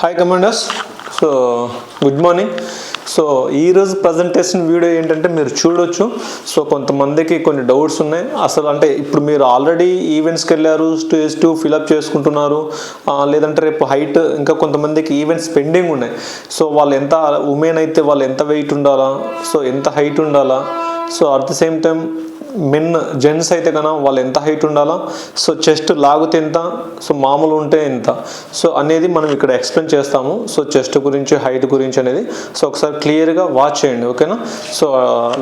Hi commanders so good morning so ఈరోజు presentation video ఏంటంటే మీరు చూడొచ్చు. సో కొంతమందికి కొన్ని డౌట్స్ ఉన్నాయి. అసలు అంటే ఇప్పుడు మీరు ఆల్రెడీ ఈవెంట్స్కి వెళ్ళారు స్టేజ్ టూ ఫిలప్ చేసుకుంటున్నారు లేదంటే రేపు హైట్ ఇంకా కొంతమందికి ఈవెంట్స్ పెండింగ్ ఉన్నాయి. సో వాళ్ళు ఎంత ఉమెన్ అయితే వాళ్ళు ఎంత వెయిట్ ఉండాలా? సో ఎంత హైట్ ఉండాలా? So at the same time men gents అయితే కన్నా వాళ్ళు ఎంత హైట్ ఉండాలా? సో చెస్ట్ లాగుతే ఎంత? సో మామూలు ఉంటే ఎంత? సో అనేది మనం ఇక్కడ ఎక్స్ప్లెయిన్ చేస్తాము. సో చెస్ట్ గురించి హైట్ గురించి అనేది. సో ఒకసారి క్లియర్గా వాచ్ చేయండి ఓకేనా? సో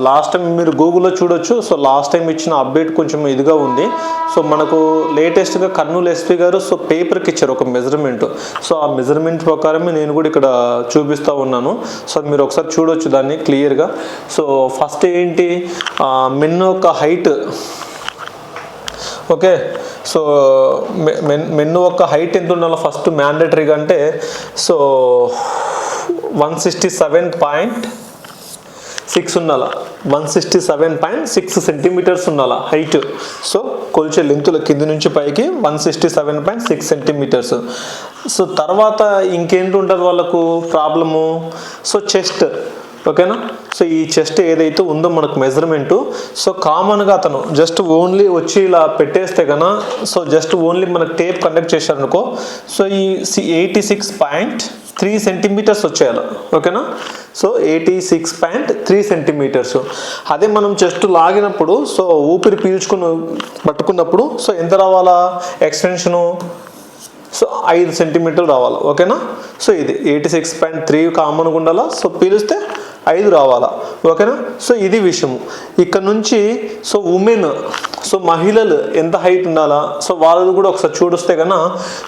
లాస్ట్ టైం మీరు గూగుల్లో చూడొచ్చు. సో లాస్ట్ టైం ఇచ్చిన అప్డేట్ కొంచెం ఇదిగా ఉంది. సో మనకు లేటెస్ట్గా కర్నూలు ఎస్పీ గారు సో పేపర్కి ఇచ్చారు ఒక మెజర్మెంట్. సో ఆ మెజర్మెంట్ ప్రకారమే నేను కూడా ఇక్కడ చూపిస్తూ ఉన్నాను. సో మీరు ఒకసారి చూడొచ్చు దాన్ని క్లియర్గా. సో ఫస్ట్ ఏంటి? మెన్ యొక్క height. Okay? So men men యొక్క హైట్ ఎంత ఉండాలో ఫస్ట్ మ్యాండేటరీగా అంటే so one sixty seven point six ఉండాల? One sixty seven point six centimeters ఉండాల హైట్. సో కొలిచే లెంతుల కింది నుంచి పైకి one sixty seven point six centimeters. So తర్వాత ఇంకేంటి ఉంటుంది వాళ్ళకు ప్రాబ్లము? So chest. ఓకేనా? సో ఈ చెస్ట్ ఏదైతే ఉందో మనకు మెజర్మెంటు సో కామన్గా అతను జస్ట్ ఓన్లీ వచ్చి ఇలా పెట్టేస్తే కన్నా సో జస్ట్ ఓన్లీ మనకు టేప్ కనెక్ట్ చేశారనుకో సో ఈ eighty six point three centimeters వచ్చేయాలి. ఓకేనా? So eighty six point three centimeters అదే మనం చెస్ట్ లాగినప్పుడు సో ఊపిరి పీల్చుకుని పట్టుకున్నప్పుడు సో ఎంత రావాలా? ఎక్స్టెన్షను సో ఐదు సెంటీమీటర్లు రావాలి. ఓకేనా? సో ఇది ఎయిటీ సిక్స్ పాయింట్ త్రీ కామన్గా ఉండాలా? సో పీలిస్తే ఐదు రావాలా? ఓకేనా? సో ఇది విషయము. ఇక్కడ నుంచి సో ఉమెన్ సో మహిళలు ఎంత హైట్ ఉండాలా? సో వాళ్ళది కూడా ఒకసారి చూడొస్తే కన్నా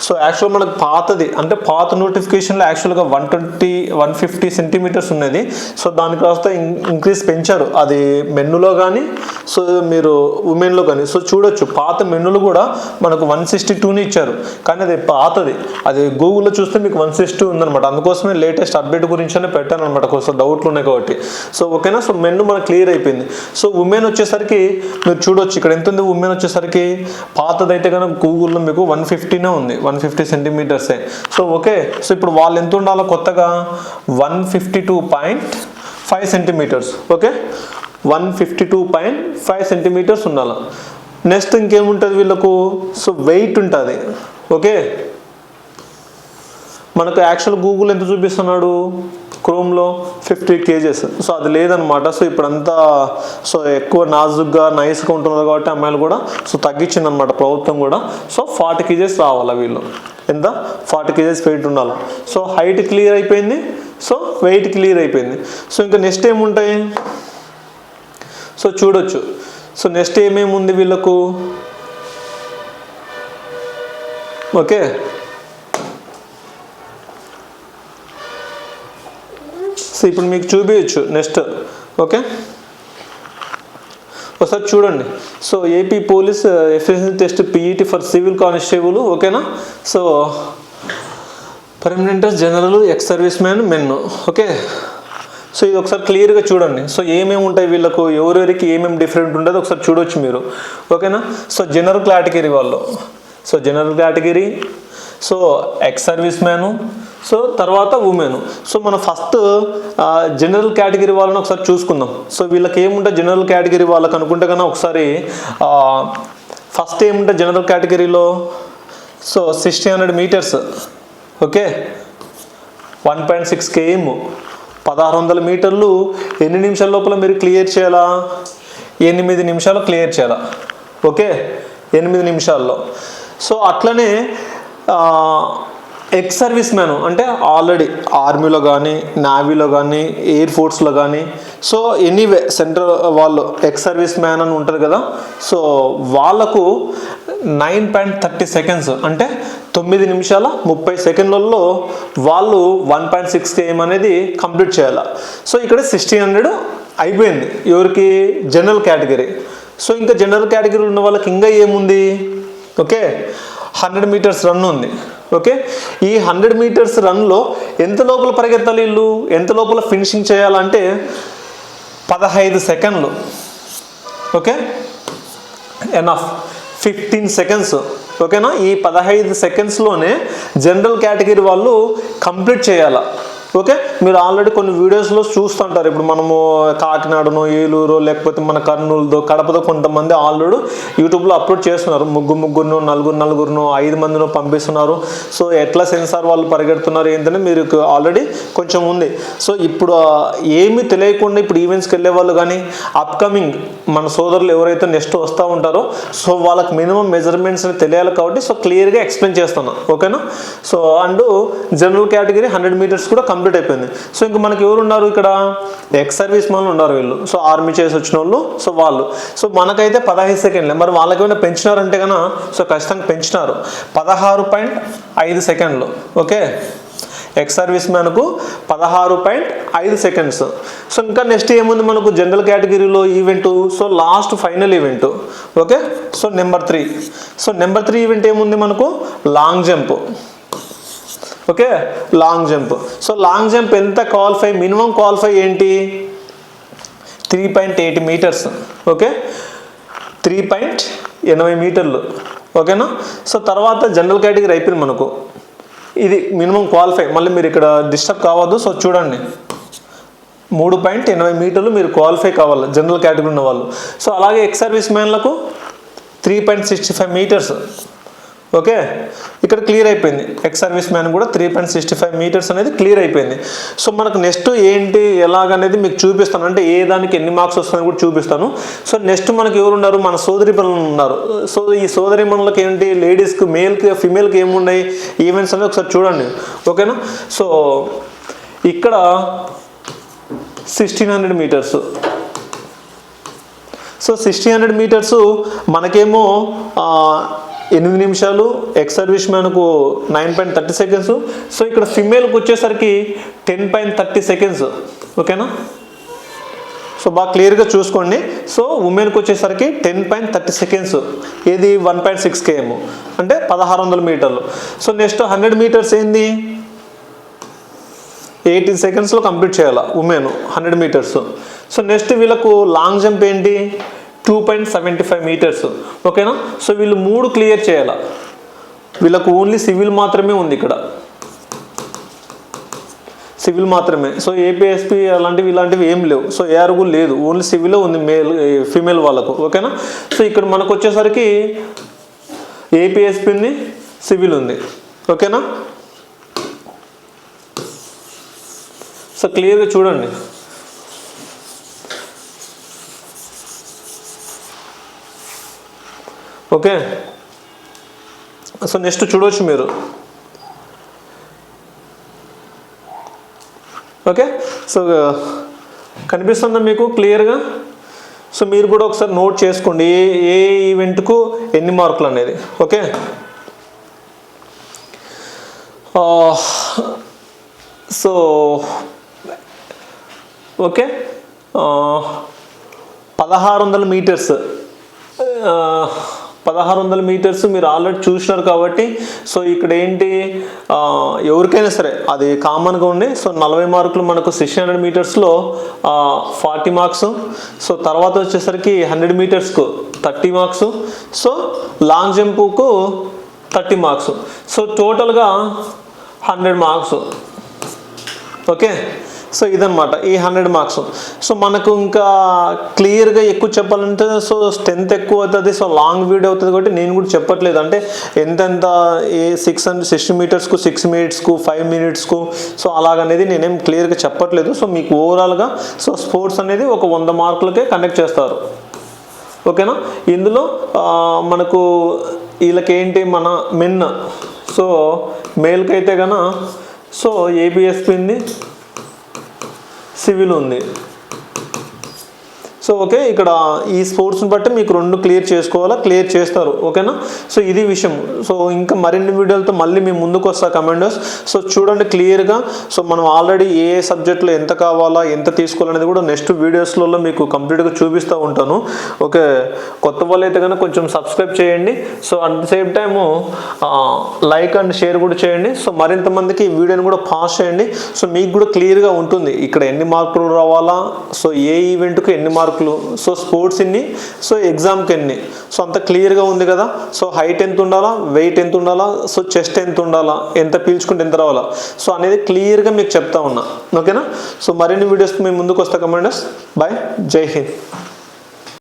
సో యాక్చువల్ మనకు పాతది అంటే పాత నోటిఫికేషన్లో యాక్చువల్గా one twenty one fifty centimeters ఉన్నది. సో దానికి కాస్త ఇంక్రీస్ పెంచారు. అది మెన్నులో కానీ సో మీరు ఉమెన్లో కానీ సో చూడొచ్చు పాత మెన్నులు కూడా మనకు వన్ సిక్స్టీ టూని ఇచ్చారు. కానీ అది పాతది. అది గూగుల్లో చూస్తే మీకు వన్ సిక్స్టీ ఉందనమాట అందుకోసమే లేటెస్ట్ అప్డేట్ గురించనే పెట్టాను అనమాట కొంచెం డౌట్లు ఉన్నాయి కాబట్టి. సో ఓకేనా? సో మెన్ మనకు క్లియర్ అయిపోయింది. సో ఉమెన్ వచ్చేసరికి మీరు చూడొచ్చు ఇక్కడ ఎంత ఉంది? ఉమెన్ వచ్చేసరికి పాతదైతే కనుక గూగుల్లో మీకు వన్ ఫిఫ్టీనే ఉంది. వన్ ఫిఫ్టీ సెంటీమీటర్సే సో ఓకే. సో ఇప్పుడు వాళ్ళు ఎంత ఉండాలో కొత్తగా one fifty two point five centimeters okay? One fifty two point five centimeters ఉండాలి. నెక్స్ట్ ఇంకేముంటుంది వీళ్ళకు? సో వెయిట్ ఉంటుంది. ఓకే మనకు యాక్చువల్ గూగుల్ ఎంత చూపిస్తున్నాడు? క్రోమ్లో ఫిఫ్టీ కేజెస్. సో అది లేదనమాట సో ఇప్పుడంతా సో ఎక్కువ నాజుగ్గా నైస్గా ఉంటున్నారు కాబట్టి అమ్మాయిలు కూడా సో తగ్గించిందనమాట ప్రభుత్వం కూడా. సో ఫార్టీ కేజెస్ రావాలి వీళ్ళు? ఎంత? ఫార్టీ కేజెస్ వెయిట్ ఉండాలి. సో హైట్ క్లియర్ అయిపోయింది. సో వెయిట్ క్లియర్ అయిపోయింది. సో ఇంకా నెక్స్ట్ ఏముంటాయి? సో చూడొచ్చు. సో నెక్స్ట్ ఏమేమి ఉంది వీళ్ళకు? ఓకే. సో ఇప్పుడు మీకు చూపించచ్చు నెక్స్ట్. ఓకే. ఒకసారి చూడండి. So AP police efficiency test PET for civil constable ఓకేనా? So permanent general ex service man men okay. So ఇది ఒకసారి క్లియర్గా చూడండి. సో ఏమేమి ఉంటాయి వీళ్ళకు? ఎవరెవరికి ఏమేమి డిఫరెంట్ ఉంటుందో ఒకసారి చూడొచ్చు మీరు. ఓకేనా? సో జనరల్ కేటగిరీ వాళ్ళు. So general category so ex service man so తర్వాత ఉమెన్ సో మనం ఫస్ట్ జనరల్ కేటగిరీ వాళ్ళని ఒకసారి చూసుకుందాం. సో వీళ్ళకి ఏముంటుంది జనరల్ కేటగిరీ వాళ్ళకి అనుకుంటే కన్నా ఒకసారి ఫస్ట్ ఏముంటుంది జనరల్ కేటగిరీలో so sixty hundred meters okay? One point six KM పదహారు వందల మీటర్లు ఎన్ని నిమిషాల లోపల మీరు క్లియర్ చేయాలా? ఎనిమిది నిమిషాలు క్లియర్ చేయాలా? ఓకే? ఎనిమిది నిమిషాల్లో. సో అట్లనే ఎక్స్ సర్వీస్ మ్యాన్ అంటే ఆల్రెడీ ఆర్మీలో కానీ నావీలో కానీ ఎయిర్ ఫోర్స్లో కానీ సో ఎనీవే సెంట్రల్ వాళ్ళు ఎక్స్ సర్వీస్ మ్యాన్ అని ఉంటారు కదా. సో వాళ్ళకు నైన్ పాయింట్ థర్టీ సెకండ్స్ అంటే తొమ్మిది నిమిషాల ముప్పై సెకండ్లలో వాళ్ళు వన్ పాయింట్ సిక్స్ కేఎం అనేది కంప్లీట్ చేయాలి. సో ఇక్కడ సిక్స్టీన్ హండ్రెడ్ అయిపోయింది ఎవరికి? జనరల్ కేటగిరీ సో ఇంకా జనరల్ కేటగిరీలో ఉన్న వాళ్ళకి ఇంకా ఏముంది? ఓకే హండ్రెడ్ మీటర్స్ రన్ ఉంది. ఓకే? ఈ హండ్రెడ్ మీటర్స్ రన్లో ఎంత లోపల పరిగెత్తాలి వీళ్ళు ఎంత లోపల ఫినిషింగ్ చేయాలంటే పదహైదు సెకండ్లు. ఓకే? ఎనఫ్ ఫిఫ్టీన్ సెకండ్స్ ఓకేనా? ఈ పదహైదు సెకండ్స్లోనే జనరల్ కేటగిరీ వాళ్ళు కంప్లీట్ చేయాలా? ఓకే? మీరు ఆల్రెడీ కొన్ని వీడియోస్లో చూస్తుంటారు. ఇప్పుడు మనము కాకినాడను ఏలూరు లేకపోతే మన కర్నూలుదో కడపదో కొంతమంది ఆల్రెడీ యూట్యూబ్లో అప్లోడ్ చేస్తున్నారు. ముగ్గురు ముగ్గురును నలుగురు నలుగురును ఐదు మందిను పంపిస్తున్నారు. సో ఎట్లా సెన్సార్ వాళ్ళు పరిగెడుతున్నారు ఏంటనే మీరు ఆల్రెడీ కొంచెం ఉంది. సో ఇప్పుడు ఏమీ తెలియకుండా ఇప్పుడు ఈవెంట్స్కి వెళ్ళే వాళ్ళు కానీ అప్కమింగ్ మన సోదరులు ఎవరైతే నెక్స్ట్ వస్తూ ఉంటారో సో వాళ్ళకి మినిమం మెజర్మెంట్స్ తెలియాలి కాబట్టి సో క్లియర్గా ఎక్స్ప్లెయిన్ చేస్తున్నాను ఓకేనా? So and general category hundred meters కూడా కంప్లీట్ అయిపోయింది. సో ఇంకా మనకి ఎవరు ఉన్నారు ఇక్కడ? ఎక్స్ సర్వీస్ మ్యాన్లు ఉన్నారు వీళ్ళు. సో ఆర్మీ చేసి వచ్చిన వాళ్ళు సో వాళ్ళు. సో మనకైతే పదహైదు సెకండ్లే. మరి వాళ్ళకి ఏమైనా పెంచినారంటే కన్నా సో ఖచ్చితంగా పెంచినారు. పదహారు పాయింట్ ఐదు సెకండ్లు. ఓకే? ఎక్స్ సర్వీస్ మ్యాన్కు పదహారు పాయింట్ ఐదు సెకండ్స్. సో ఇంకా నెక్స్ట్ ఏముంది మనకు? జనరల్ కేటగిరీలో event so last final event okay? So number three so number three event ఏముంది మనకు? Long jump okay? Long jump so long jump ఎంత క్వాలిఫై మినిమం క్వాలిఫై ఏంటి? Three point eight meters okay? Three point ఎనభై మీటర్లు ఓకేనా? So తర్వాత general category అయిపోయింది మనకు. ఇది మినిమం క్వాలిఫై మళ్ళీ మీరు ఇక్కడ డిస్టర్బ్ కావద్దు. సో చూడండి. మూడు పాయింట్ ఎనభై మీటర్లు మీరు క్వాలిఫై కావాలి. జనరల్ కేటగిరీ ఉన్న వాళ్ళు. సో అలాగే ex service మ్యాన్లకు three point sixty five meters okay? ఇక్కడ క్లియర్ అయిపోయింది. ఎక్స్ సర్వీస్ మ్యాన్ కూడా three point sixty five meters అనేది క్లియర్ అయిపోయింది. సో మనకు నెక్స్ట్ ఏంటి ఎలాగనేది మీకు చూపిస్తాను. అంటే ఏ దానికి ఎన్ని మార్క్స్ వస్తాయని కూడా చూపిస్తాను. సో నెక్స్ట్ మనకి ఎవరున్నారు మన సోదరి పనులు ఉన్నారు. సో ఈ సోదరి పనులకి ఏంటి లేడీస్కి మేల్కి ఫిమేల్కి ఏమున్నాయి? ఈవెంట్స్ అనేది ఒకసారి చూడండి. ఓకేనా? సో ఇక్కడ sixteen hundred meters so sixty hundred meters మనకేమో ఎనిమిది నిమిషాలు ex service మ్యాన్కు nine point thirty seconds. So ఇక్కడ ఫిమేల్కి వచ్చేసరికి టెన్ పాయింట్ థర్టీ సెకండ్స్. ఓకేనా? సో బాగా క్లియర్గా చూసుకోండి. సో ఉమెన్కి వచ్చేసరికి టెన్ పాయింట్ థర్టీ సెకండ్స్. ఇది వన్ పాయింట్ సిక్స్ కేఎం. అంటే పదహారు వందల మీటర్లు. సో నెక్స్ట్ హండ్రెడ్ మీటర్స్ ఏంది? ఎయిటీన్ సెకండ్స్లో కంప్లీట్ చేయాలి women hundred meters. So next వీళ్ళకు లాంగ్ జంప్ ఏంటి? Two point seventy five meters ఓకేనా సో వీళ్ళు మూడు క్లియర్ చేయాలి? వీళ్ళకు ఓన్లీ సివిల్ మాత్రమే ఉంది ఇక్కడ. సివిల్ మాత్రమే. సో ఏపీఎస్పి అలాంటివి ఇలాంటివి ఏం లేవు. సో ఏఆర్ కూడా లేదు. ఓన్లీ సివిల్ ఉంది మేల్ ఫీమేల్ వాళ్ళకు. ఓకేనా సో ఇక్కడ మనకు వచ్చేసరికి ఏపీఎస్పి ఉంది సివిల్ ఉంది. ఓకేనా సో క్లియర్గా చూడండి. ఓకే? సో నెక్స్ట్ చూడవచ్చు మీరు. ఓకే? సో కనిపిస్తుందా మీకు క్లియర్గా? సో మీరు కూడా ఒకసారి నోట్ చేసుకోండి ఏ ఏ ఈవెంట్కు ఎన్ని మార్కులు అనేది ఓకే సో ఓకే? పదహారు వందల మీటర్స్ పదహారు వందల మీటర్స్ మీరు ఆల్రెడీ చూసినారు కాబట్టి సో ఇక్కడ ఏంటి ఎవరికైనా సరే అది కామన్గా ఉండి సో నలభై మార్కులు మనకు సిక్స్ హండ్రెడ్ మీటర్స్లో ఫార్టీ మార్క్స్ సో తర్వాత వచ్చేసరికి హండ్రెడ్ మీటర్స్కు థర్టీ మార్క్స్ సో లాంగ్ జంప్కు థర్టీ మార్క్స్ సో టోటల్గా హండ్రెడ్ మార్క్స్ ఓకే? సో ఇదనమాట ఈ హండ్రెడ్ మార్క్స్. సో మనకు ఇంకా క్లియర్గా ఎక్కువ చెప్పాలంటే సో స్ట్రెంత్ ఎక్కువ అవుతుంది సో లాంగ్ వీడియో అవుతుంది కాబట్టి నేను కూడా చెప్పట్లేదు. అంటే ఎంతెంత ఏ సిక్స్ హండ్రెడ్ సిక్స్టీ మీటర్స్కు సిక్స్ మినిట్స్కు ఫైవ్ మినిట్స్కు సో అలాగనేది నేనేం క్లియర్గా చెప్పట్లేదు. సో మీకు ఓవరాల్గా సో స్పోర్ట్స్ అనేది ఒక వంద మార్కులకే కండక్ట్ చేస్తారు. ఓకేనా? ఇందులో మనకు వీళ్ళకేంటి మన మెన్? సో మేల్కి అయితే కన సో ఏబిఎస్పి ఉంది సివిల్ ఉంది. సో ఓకే ఇక్కడ ఈ స్పోర్ట్స్ని బట్టి మీకు రెండు క్లియర్ చేసుకోవాలా? క్లియర్ చేస్తారు ఓకేనా? సో ఇది విషయం. సో ఇంకా మరిన్ని వీడియోలతో మళ్ళీ మేము ముందుకు వస్తా కమాండర్స్. సో చూడండి క్లియర్గా. సో మనం ఆల్రెడీ ఏ సబ్జెక్ట్లో ఎంత కావాలా ఎంత తీసుకోవాలనేది కూడా నెక్స్ట్ వీడియోస్లలో మీకు కంప్లీట్గా చూపిస్తూ ఉంటాను. ఓకే కొత్త వాళ్ళు అయితే కనుక కొంచెం సబ్స్క్రైబ్ చేయండి. So at the same time like and share కూడా చేయండి. సో మరింత మందికి ఈ వీడియోని కూడా పాస్ చేయండి. సో మీకు కూడా క్లియర్గా ఉంటుంది. ఇక్కడ ఎన్ని మార్కులు రావాలా? సో ఏ ఈవెంట్కి ఎన్ని మార్కులు మార్కులు. సో స్పోర్ట్స్ ఎన్ని సో ఎగ్జామ్కి ఎన్ని సో అంత క్లియర్గా ఉంది కదా. సో హైట్ ఎంత ఉండాలా? వెయిట్ ఎంత ఉండాలా? సో చెస్ట్ ఎంత ఉండాలా? ఎంత పీల్చుకుంటే ఎంత రావాలా? సో అనేది క్లియర్గా మీకు చెప్తా ఉన్నా. ఓకేనా? సో మరిన్ని వీడియోస్ మేము ముందుకు వస్తా కమాండర్స్ బాయ్ జై హింద్.